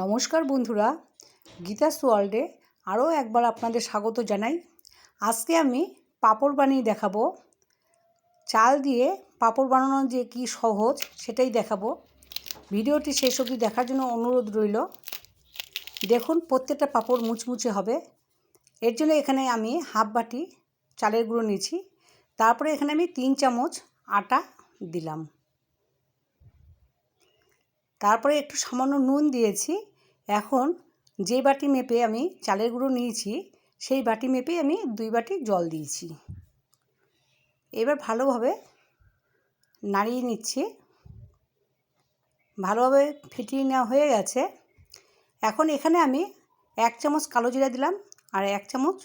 নমস্কার বন্ধুরা, গীতাস ওয়ার্ল্ডে আরও একবার আপনাদের স্বাগত জানাই। আজকে আমি পাঁপড় বানিয়ে দেখাবো। চাল দিয়ে পাঁপড় বানানো যে কি সহজ সেটাই দেখাবো। ভিডিওটি শেষ অবধি দেখার জন্য অনুরোধ রইল। দেখুন, প্রত্যেকটা পাঁপড় মুচমুচে হবে। এর জন্য এখানে আমি হাফ বাটি চালের গুঁড়ো নিয়েছি। তারপরে এখানে আমি তিন চামচ আটা দিলাম। তারপরে একটু সামান্য নুন দিয়েছি। এখন যে বাটি মেপে আমি চালের গুঁড়ো নিয়েছি, সেই বাটি মেপে আমি দুই বাটি জল দিয়েছি। এবার ভালোভাবে নাড়িয়ে নিচ্ছি। ভালোভাবে ফিটিয়ে নেওয়া হয়ে গেছে। এখন এখানে আমি এক চামচ কালো জিরা দিলাম আর এক চামচ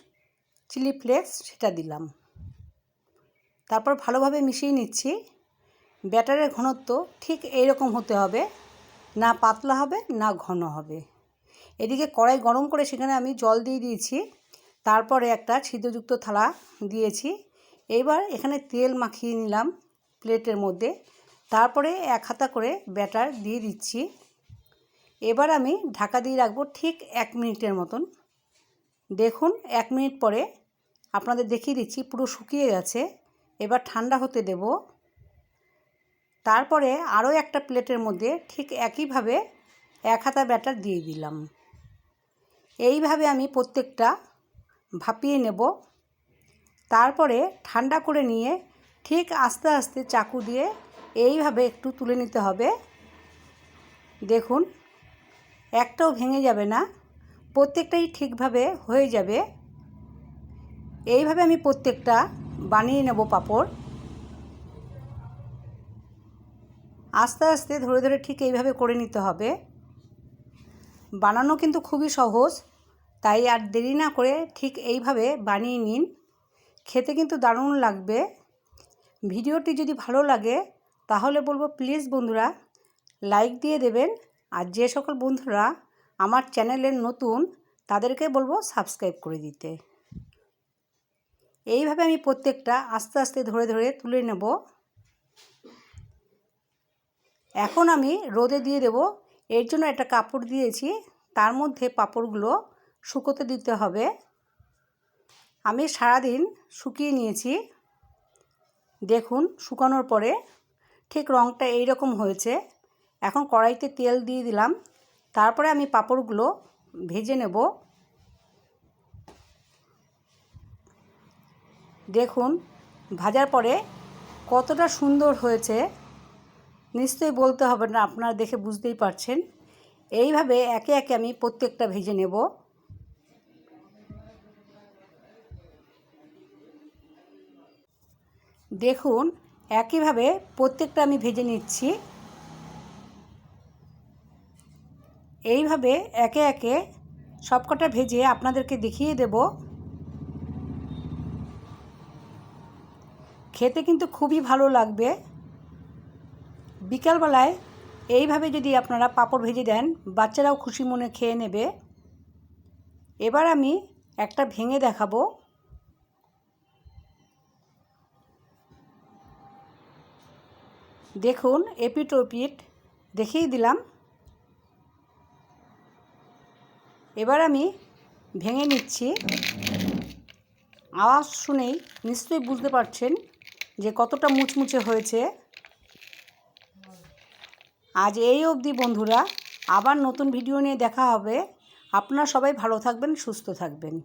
চিলি ফ্লেক্স সেটা দিলাম। তারপর ভালোভাবে মিশিয়ে নিচ্ছি। ব্যাটারের ঘনত্ব ঠিক এইরকম হতে হবে, না পাতলা হবে, না ঘন হবে। এদিকে কড়াই গরম করে সেখানে আমি জল দিয়ে দিয়েছি। তারপরে একটা ছিদ্রযুক্ত থালা দিয়েছি। এইবার এখানে তেল মাখিয়ে নিলাম প্লেটের মধ্যে। তারপরে এক হাতা করে ব্যাটার দিয়ে দিচ্ছি। এবার আমি ঢাকা দিয়ে রাখব ঠিক এক মিনিটের মতন। দেখুন, এক মিনিট পরে আপনাদের দেখিয়ে দিচ্ছি পুরো শুকিয়ে গেছে। এবার ঠান্ডা হতে দেবো। তারপরে আরও একটা প্লেটের মধ্যে ঠিক একইভাবে এক হাতা ব্যাটার দিয়ে দিলাম। এইভাবে আমি প্রত্যেকটা ভাপিয়ে নেব। তারপরে ঠান্ডা করে নিয়ে ঠিক আস্তে আস্তে চাকু দিয়ে এইভাবে একটু তুলে নিতে হবে। দেখুন, একটাও ভেঙে যাবে না, প্রত্যেকটাই ঠিকভাবে হয়ে যাবে। এইভাবে আমি প্রত্যেকটা বানিয়ে নেব পাঁপড়। আস্তে আস্তে ধরে ধরে ঠিক এইভাবে করে নিতে হবে। বানানো কিন্তু খুবই সহজ, তাই আর দেরি না করে ঠিক এইভাবে বানিয়ে নিন। খেতে কিন্তু দারুণ লাগবে। ভিডিওটি যদি ভালো লাগে, তাহলে বলব প্লিজ বন্ধুরা, লাইক দিয়ে দেবেন। আর যে সকল বন্ধুরা আমার চ্যানেলের নতুন, তাদেরকে বলব সাবস্ক্রাইব করে দিতে। এইভাবে আমি প্রত্যেকটা আস্তে আস্তে ধরে ধরে তুলে নেব। এখন আমি রোদে দিয়ে দেব এর জন্য একটা কাপড় দিয়েছি। তার মধ্যে পাঁপড়গুলো শুকোতে দিতে হবে। আমি সারাদিন শুকিয়ে নিয়েছি। দেখুন, শুকানোর পরে ঠিক রঙটা এই রকম হয়েছে। এখন কড়াইতে তেল দিয়ে দিলাম। তারপরে আমি পাঁপড়গুলো ভেজে নেব। দেখুন, ভাজার পরে কতটা সুন্দর হয়েছে। নিশ্চয়ই বলতে হবে না, আপনারা দেখে বুঝতেই পারছেন। এইভাবে একে একে আমি প্রত্যেকটা ভেজে নেব। দেখুন, একইভাবে প্রত্যেকটা আমি ভেজে নিচ্ছি। এইভাবে একে একে সবকটা ভেজে আপনাদেরকে দেখিয়ে দেব। খেতে কিন্তু খুবই ভালো লাগবে। বিকালবেলায় এইভাবে যদি আপনারা পাঁপড় ভেজে দেন, বাচ্চারাও খুশি মনে খেয়ে নেবে। এবার আমি একটা ভেঙে দেখাবো। দেখুন এপিট ওপিট দেখিয়ে দিলাম। এবার আমি ভেঙে নিচ্ছি। আওয়াজ শুনেই নিশ্চয়ই বুঝতে পারছেন যে কতটা মুচমুচে হয়েছে। আজ এই অবধি বন্ধুরা, আবার নতুন ভিডিও নিয়ে দেখা হবে। আপনারা সবাই ভালো থাকবেন, সুস্থ থাকবেন।